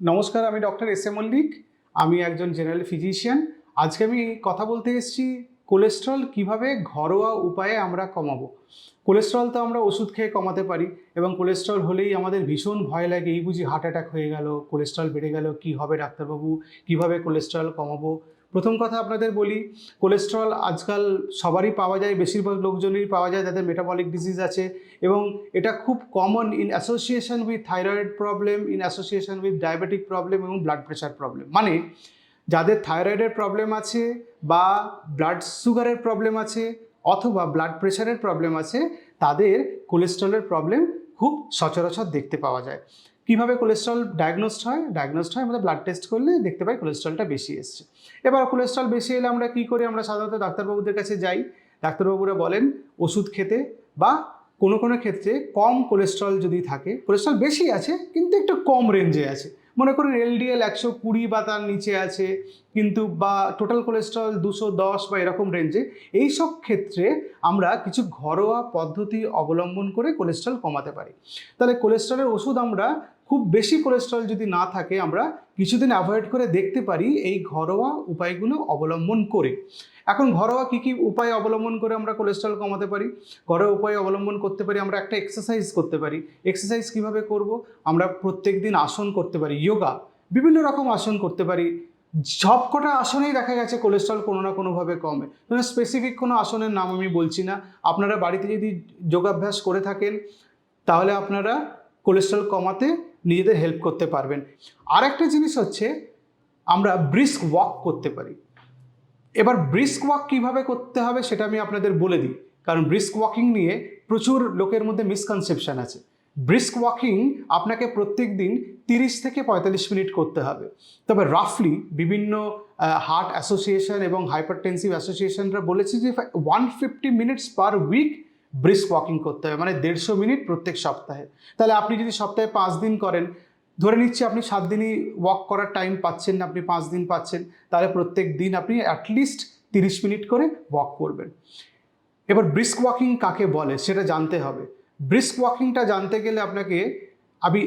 নমস্কার, আমি doctor S A Mallick. আমি একজন জেনারেল ফিজিশিয়ান। আজকে আমি কথা বলতে এসেছি কোলেস্ট্রল কীভাবে ঘরোয়া উপায়ে আমরা কমাবো। কোলেস্ট্রল তো আমরা ওষুধ খেয়ে কমাতে পারি এবং কোলেস্ট্রল হলেই আমাদের ভীষণ ভয় লাগে। এই বুঝি হার্ট অ্যাটাক হয়ে গেল, কোলেস্ট্রল বেড়ে গেল, কি হবে ডাক্তারবাবু? কীভাবে কোলেস্ট্রল কমাবো? প্রথম কথা আপনাদের বলি কোলেস্ট্রল আজকাল সবারই পাওয়া যায়, বেশিরভাগ লোকজনেরই পাওয়া যায় যাদের মেটাবলিক ডিজিজ আছে এবং এটা খুব common in association with thyroid problem in association with diabetic problem এবং ব্লাড প্রেশার প্রবলেম মানে যাদের থাইরয়েডের প্রবলেম আছে বা ব্লাড সুগারের প্রবলেম আছে অথবা ব্লাড প্রেশারের প্রবলেম আছে, তাদের কোলেস্ট্রলের প্রবলেম খুব সচরাচর দেখতে পাওয়া যায়। কীভাবে কোলেস্ট্রল ডায়াগনোসড হয়? ডায়াগনোসড হয়, আমাদের ব্লাড টেস্ট করলে দেখতে পাই কোলেস্ট্রলটা বেশি এসছে। এবার কোলেস্ট্রল বেশি এলে আমরা কী করি? আমরা সাধারণত ডাক্তারবাবুদের কাছে যাই। ডাক্তারবাবুরা বলেন, ওষুধ খেতে বা কোনো কোনো ক্ষেত্রে কম কোলেস্ট্রল যদি থাকে কোলেস্ট্রল বেশি আছে, কিন্তু একটু কম রেঞ্জে আছে। মনে করুন এলডিএল একশো কুড়ি বা তার নিচে আছে, কিন্তু বা টোটাল কোলেস্ট্রল দুশো দশ বা এরকম রেঞ্জে এই সব ক্ষেত্রে আমরা কিছু ঘরোয়া পদ্ধতি অবলম্বন করে কোলেস্ট্রল কমাতে পারি। তাহলে কোলেস্ট্রলের ওষুধ আমরা খুব বেশি কোলেস্ট্রল যদি না থাকে, আমরা কিছুদিন অ্যাভয়েড করে দেখতে পারি এই ঘরোয়া উপায়গুলো অবলম্বন করে। এখন ঘরোয়া কী কী উপায় অবলম্বন করে আমরা কোলেস্ট্রল কমাতে পারি? ঘরোয়া উপায় অবলম্বন করতে পারি, আমরা একটা এক্সারসাইজ করতে পারি। এক্সারসাইজ কীভাবে করব? আমরা প্রত্যেক দিন আসন করতে পারি যোগা বিভিন্ন রকম আসন করতে পারি। সব কটা আসনেই দেখা গেছে কোলেস্ট্রল কোনো না কোনোভাবে কমে। স্পেসিফিক কোনো আসনের নাম আমি বলছি না। আপনারা বাড়িতে যদি যোগাভ্যাস করে থাকেন, তাহলে আপনারা কোলেস্ট্রল কমাতে নিজেদের হেল্প করতে পারবেন। আর একটা জিনিস হচ্ছে, আমরা ব্রিস্ক ওয়াক করতে পারি। এবার ব্রিস্ক ওয়াক কীভাবে করতে হবে সেটা আমি আপনাদের বলে দিই। কারণ ব্রিস্ক ওয়াকিং নিয়ে প্রচুর লোকের মধ্যে মিসকনসেপশন আছে। ব্রিস্ক ওয়াকিং আপনাকে প্রত্যেক দিন তিরিশ থেকে পঁয়তাল্লিশ মিনিট করতে হবে। তবে রাফলি বিভিন্ন হার্ট অ্যাসোসিয়েশন এবং হাইপারটেনসিভ অ্যাসোসিয়েশনরা বলেছে যে one fifty minutes per week brisk walking করতে হবে মানে দেড়শো মিনিট প্রত্যেক সপ্তাহে। তাহলে আপনি যদি সপ্তাহে পাঁচ দিন করেন, ধরে নিচ্ছি আপনি সাত দিনই ওয়াক করার টাইম পাচ্ছেন না, আপনি পাঁচ দিন পাচ্ছেন, তাহলে প্রত্যেক দিন আপনি অ্যাটলিস্ট তিরিশ মিনিট করে ওয়াক করবেন। এবার ব্রিস্ক ওয়াকিং কাকে বলে সেটা জানতে হবে। ব্রিস্ক ওয়াকিংটা জানতে গেলে আপনাকে আমি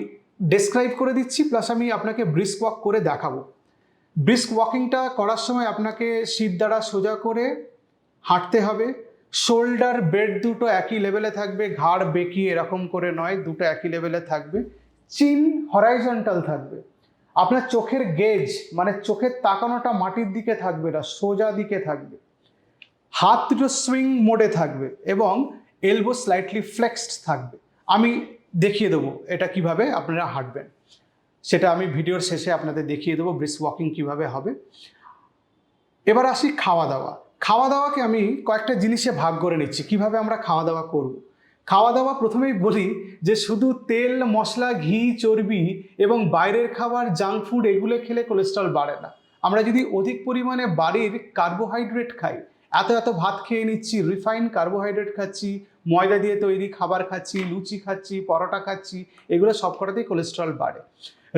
ডেসক্রাইব করে দিচ্ছি প্লাস আমি আপনাকে ব্রিস্ক ওয়াক করে দেখাবো। ব্রিস্ক ওয়াকিংটা করার সময় আপনাকে শীত দ্বারা সোজা করে হাঁটতে হবে শোল্ডার বেড দুটো একই লেভেলে থাকবে, ঘাড় বেঁকি এরকম করে নয়, দুটো একই লেভেলে থাকবে। চিন হরাইজন্টাল থাকবে। আপনার চোখের গেজ মানে চোখের তাকানোটা মাটির দিকে থাকবে না, সোজা দিকে থাকবে। হাত দুটো সুইং মোডে থাকবে এবং এলবো স্লাইটলি ফ্লেক্সড থাকবে। আমি দেখিয়ে দেবো এটা কীভাবে আপনারা হাঁটবেন। সেটা আমি ভিডিওর শেষে আপনাদের দেখিয়ে দেবো ব্রিস ওয়াকিং কীভাবে হবে। এবার আসি খাওয়া দাওয়া। খাওয়া দাওয়াকে আমি কয়েকটা জিনিসে ভাগ করে নিচ্ছি। কীভাবে আমরা খাওয়া দাওয়া করব? খাওয়া দাওয়া প্রথমেই বলি যে শুধু তেল, মশলা, ঘি, চর্বি এবং বাইরের খাবার, জাঙ্ক ফুড এগুলো খেলে কোলেস্ট্রল বাড়ে না। আমরা যদি অধিক পরিমাণে বাড়ির কার্বোহাইড্রেট খাই এত এত ভাত খেয়ে নিচ্ছি রিফাইন কার্বোহাইড্রেট খাচ্ছি, ময়দা দিয়ে তৈরি খাবার খাচ্ছি, লুচি খাচ্ছি, পরোটা খাচ্ছি, এগুলো সবকটাতেই কোলেস্ট্রল বাড়ে।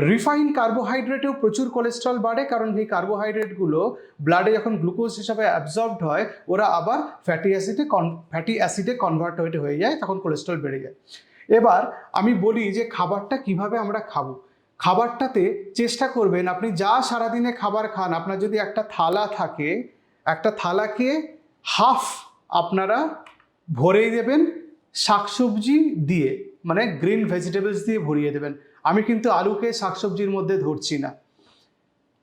রিফাইন কার্বোহাইড্রেটেও প্রচুর কোলেস্ট্রল বাড়ে, কারণ এই কার্বোহাইড্রেটগুলো ব্লাডে যখন গ্লুকোজ হিসাবে অ্যাবজর্বড হয়, ওরা আবার ফ্যাটি অ্যাসিডে কন ফ্যাটি অ্যাসিডে কনভার্ট হয়ে যায়, তখন কোলেস্ট্রল বেড়ে যায়। এবার আমি বলি যে খাবারটা কীভাবে আমরা খাব? খাবারটাতে চেষ্টা করবেন, আপনি যা সারাদিনে খাবার খান, আপনার যদি একটা থালা থাকে একটা থালাকে হাফ আপনারা ভরেই দেবেন শাকসবজি দিয়ে মানে গ্রিন ভেজিটেবলস দিয়ে ভরিয়ে দেবেন। আমি কিন্তু আলুকে শাকসবজির মধ্যে ধরছি না।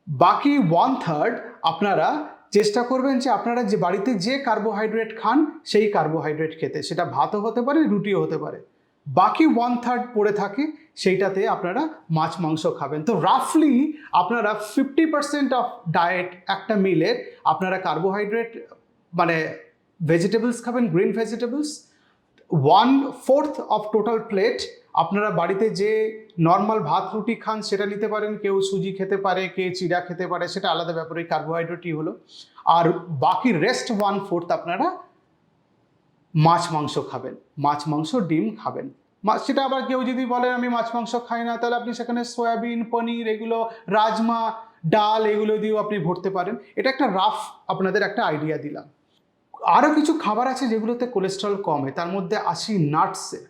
বাকি ওয়ান থার্ড আপনারা চেষ্টা করবেন যে আপনারা যে বাড়িতে যে কার্বোহাইড্রেট খান, সেই কার্বোহাইড্রেট খেতে। সেটা ভাতও হতে পারে, রুটিও হতে পারে। বাকি ওয়ান থার্ড পড়ে থাকে, সেইটাতে আপনারা মাছ, মাংস খাবেন। তো রাফলি আপনারা ফিফটি পার্সেন্ট অফ ডায়েট একটা মিলের আপনারা কার্বোহাইড্রেট মানে ভেজিটেবলস খাবেন green vegetables one fourth of total plate আপনারা বাড়িতে যে নর্মাল ভাত, রুটি খান, সেটা নিতে পারেন। কেউ সুজি খেতে পারে কে চিড়া খেতে পারে, সেটা আলাদা ব্যাপার কার্বোহাইড্রেটই হলো। আর বাকি রেস্ট ওয়ান ফোর্থ আপনারা মাছ, মাংস খাবেন, মাছ, মাংস, ডিম খাবেন। সেটা আবার কেউ যদি বলে, আমি মাছ, মাংস খাই না, তাহলে আপনি সেখানে সয়াবিন, পনির এগুলো, রাজমা, ডাল এগুলো দিয়েও আপনি ভরতে পারেন। এটা একটা রাফ আপনাদের একটা আইডিয়া দিলাম। আরও কিছু খাবার আছে যেগুলোতে কোলেস্ট্রল কমে তার মধ্যে আসি নাটসে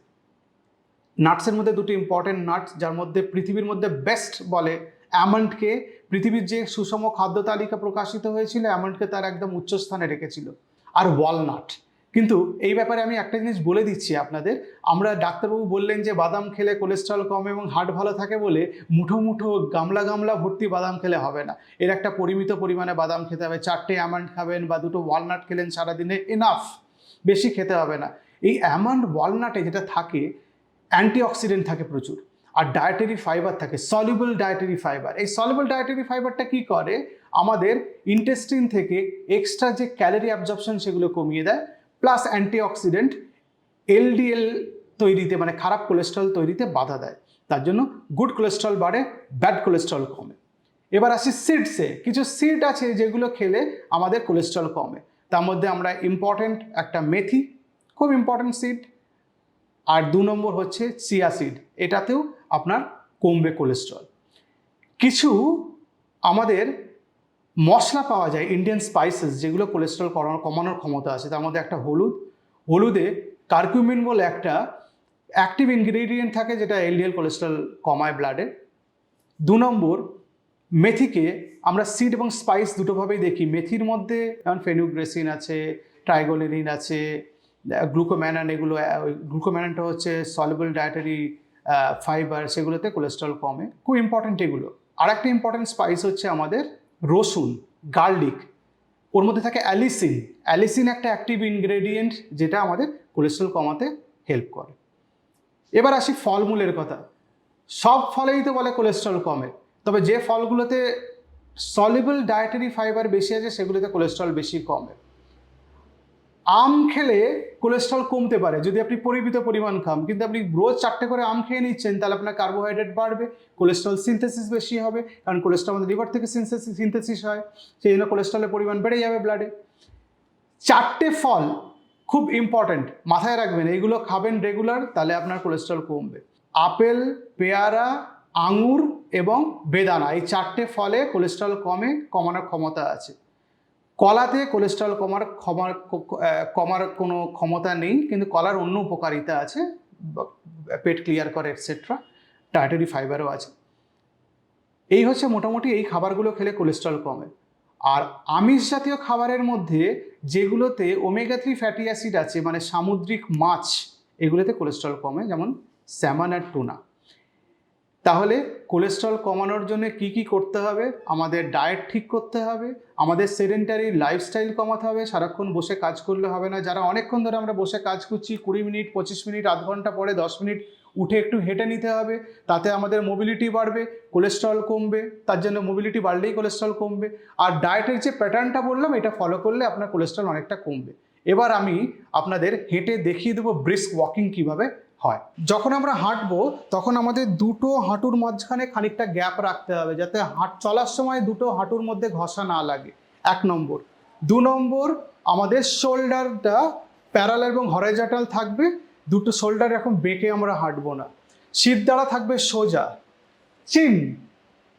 নাটসের মধ্যে দুটি ইম্পর্টেন্ট নাটস যার মধ্যে পৃথিবীর মধ্যে বেস্ট বলে অ্যামন্ডকে পৃথিবীর যে সুষম খাদ্য তালিকা প্রকাশিত হয়েছিল অ্যামন্ডকে তার একদম উচ্চস্থানে রেখেছিল। আর ওয়ালনাট কিন্তু এই ব্যাপারে আমি একটা জিনিস বলে দিচ্ছি আপনাদের। আমরা ডাক্তারবাবু বললেন যে বাদাম খেলে কোলেস্ট্রল কম এবং হার্ট ভালো থাকে বলে মুঠো মুঠো গামলা গামলা ভর্তি বাদাম খেলে হবে না। এর একটা পরিমিত পরিমাণে বাদাম খেতে হবে। চারটে অ্যামান্ড খাবেন বা দুটো ওয়ালনাট খেলেন সারাদিনে এনাফ বেশি খেতে হবে না। এই অ্যামান্ড ওয়ালনাটে যেটা থাকে অ্যান্টিঅক্সিডেন্ট থাকে প্রচুর। আর ডায়েটারি ফাইবার থাকে সলিবল ডায়েটারি ফাইবার এই সলিবল ডায়েটারি ফাইবারটা কি করে? আমাদের ইন্টেস্টিন থেকে এক্সট্রা যে ক্যালোরি অ্যাবজর্পশন সেগুলো কমিয়ে দেয়। প্লাস অ্যান্টিঅক্সিডেন্ট এলডিএল তৈরিতে মানে খারাপ কোলেস্ট্রল তৈরিতে বাধা দেয়। তার জন্য গুড কোলেস্ট্রল বাড়ে ব্যাড কোলেস্ট্রল কমে। এবার আসি সিডসে কিছু সিড আছে যেগুলো খেলে আমাদের কোলেস্ট্রল কমে। তার মধ্যে আমরা ইম্পর্টেন্ট একটা মেথি, খুব ইম্পর্টেন্ট সিড আর দু নম্বর হচ্ছে চিয়া সিড এটাতেও আপনার কমবে কোলেস্ট্রল কিছু আমাদের মশলা পাওয়া যায় ইন্ডিয়ান স্পাইসেস যেগুলো কোলেস্ট্রল কমানোর ক্ষমতা আছে, তার মধ্যে একটা হলুদ। হলুদে কার্কিউমিন বলে একটা অ্যাক্টিভ ইনগ্রেডিয়েন্ট থাকে যেটা এলডিএল কোলেস্ট্রল কমায় ব্লাডে দু নম্বর, মেথিকে আমরা সিড এবং স্পাইস দুটোভাবেই দেখি। মেথির মধ্যে যেমন ফেনুগ্রেসিন আছে ট্রাইগোলেরিন আছে গ্লুকোম্যানান এগুলো গ্লুকোম্যানানটা হচ্ছে সলিবল ডায়েটারি ফাইবার সেগুলোতে কোলেস্ট্রল কমে। খুব ইম্পর্টেন্ট এগুলো। আর একটা ইম্পর্ট্যান্ট স্পাইস হচ্ছে আমাদের রসুন, গার্লিক, ওর মধ্যে থাকে অ্যালিসিন। অ্যালিসিন একটা অ্যাক্টিভ ইনগ্রেডিয়েন্ট যেটা আমাদের কোলেস্ট্রল কমাতে হেল্প করে। এবার আসি ফলমূলের কথা। সব ফলেই তো বলে কোলেস্ট্রল কমে, তবে যে ফলগুলোতে সলিবল ডায়েটারি ফাইবার বেশি আছে, সেগুলোতে কোলেস্ট্রল বেশি কমে। আম খেলে কোলেস্ট্রল কমতে পারে। যদি আপনি পরিমিত পরিমাণ খান, কিন্তু আপনি রোজ চারটে করে আম খেয়ে নিচ্ছেন, তাহলে আপনার কার্বোহাইড্রেট বাড়বে কোলেস্ট্রল সিনথেসিস বেশি হবে, কারণ কোলেস্ট্রল আমাদের লিভার থেকে সিনথেসিস সিনথেসিস হয়, সেই জন্য কোলেস্ট্রলের পরিমাণ বেড়ে যাবে ব্লাডে চারটে ফল খুব ইম্পর্ট্যান্ট মাথায় রাখবেন, এইগুলো খাবেন রেগুলার তাহলে আপনার কোলেস্ট্রল কমবে। আপেল, পেয়ারা আঙুর এবং বেদানা, এই চারটে ফলে কোলেস্ট্রল কমে, কমানোর ক্ষমতা আছে। কলাতে কোলেস্ট্রল কমার ক্ষমার কমার কোনো ক্ষমতা নেই, কিন্তু কলার অন্য উপকারিতা আছে পেট ক্লিয়ার করে এটসেট্রা ডায়েটারি ফাইবারও আছে। এই হচ্ছে মোটামুটি এই খাবারগুলো খেলে কোলেস্ট্রল কমে। আর আমিষ জাতীয় খাবারের মধ্যে যেগুলোতে ওমেগা থ্রি ফ্যাটি অ্যাসিড আছে মানে সামুদ্রিক মাছ, এগুলোতে কোলেস্ট্রল কমে, যেমন স্যামন আর টুনা তাহলে কোলেস্ট্রল কমানোর জন্য কি কি করতে হবে? আমাদের ডায়েট ঠিক করতে হবে। আমাদের সেডেন্টারি লাইফস্টাইল কমাতে হবে। সারাক্ষণ বসে কাজ করলে হবে না। যারা অনেকক্ষণ ধরে আমরা বসে কাজ করছি, কুড়ি মিনিট, পঁচিশ মিনিট, আধ ঘণ্টা পরে দশ মিনিট উঠে একটু হেঁটে নিতে হবে। তাতে আমাদের মোবিলিটি বাড়বে কোলেস্ট্রল কমবে, তার জন্য মোবিলিটি বাড়লেই কোলেস্ট্রল কমবে। আর ডায়েটের যে প্যাটার্নটা বললাম, এটা ফলো করলে আপনার কোলেস্ট্রল অনেকটা কমবে। এবার আমি আপনাদের হেঁটে দেখিয়ে দেবো ব্রিস্ক ওয়াকিং কীভাবে হয়। যখন আমরা হাঁটবো, তখন আমাদের দুটো হাঁটুর মাঝখানে খানিকটা গ্যাপ রাখতে হবে যাতে হাঁট চলার সময় দুটো হাঁটুর মধ্যে ঘষা না লাগে। এক নম্বর। দু নম্বর, আমাদের শোল্ডারটা প্যারাল এবং হরাইজাটাল থাকবে। দুটো শোল্ডার এখন বেঁকে আমরা হাঁটবো না। শীত দ্বারা থাকবে সোজা। চিন,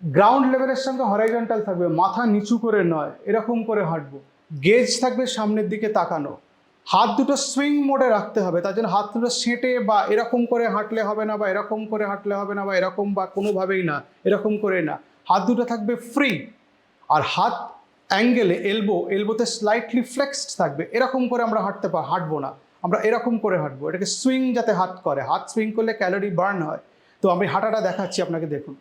গ্রাউন্ড লেভেলের সঙ্গে হরাইজন্টাল থাকবে, মাথা নিচু করে নয়, এরকম করে হাঁটবো। গেজ থাকবে সামনের দিকে তাকানো। হাত দুটো সুইং মোডে রাখতে হবে। তার জন্য হাত দুটো সেঁটে বা এরকম করে হাঁটলে হবে না বা এরকম করে হাঁটলে হবে না বা এরকম বা কোনোভাবেই না, এরকম করে না। হাত দুটো থাকবে ফ্রি আর হাত অ্যাঙ্গেলে এলবো এলবোতে স্লাইটলি ফ্লেক্সড থাকবে। এরকম করে আমরা হাঁটতে পা হাঁটবো না। আমরা এরকম করে হাঁটবো। এটাকে সুইং যাতে হাত করে। হাত সুইং করলে ক্যালোরি বার্ন হয়। তো আমি হাঁটাটা দেখাচ্ছি আপনাকে দেখুন।